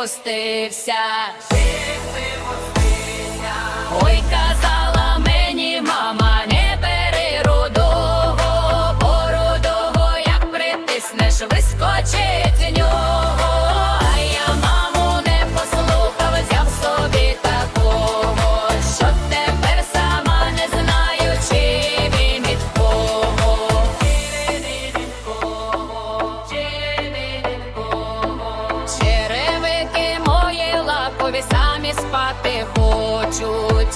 припустився. Спати хочуть,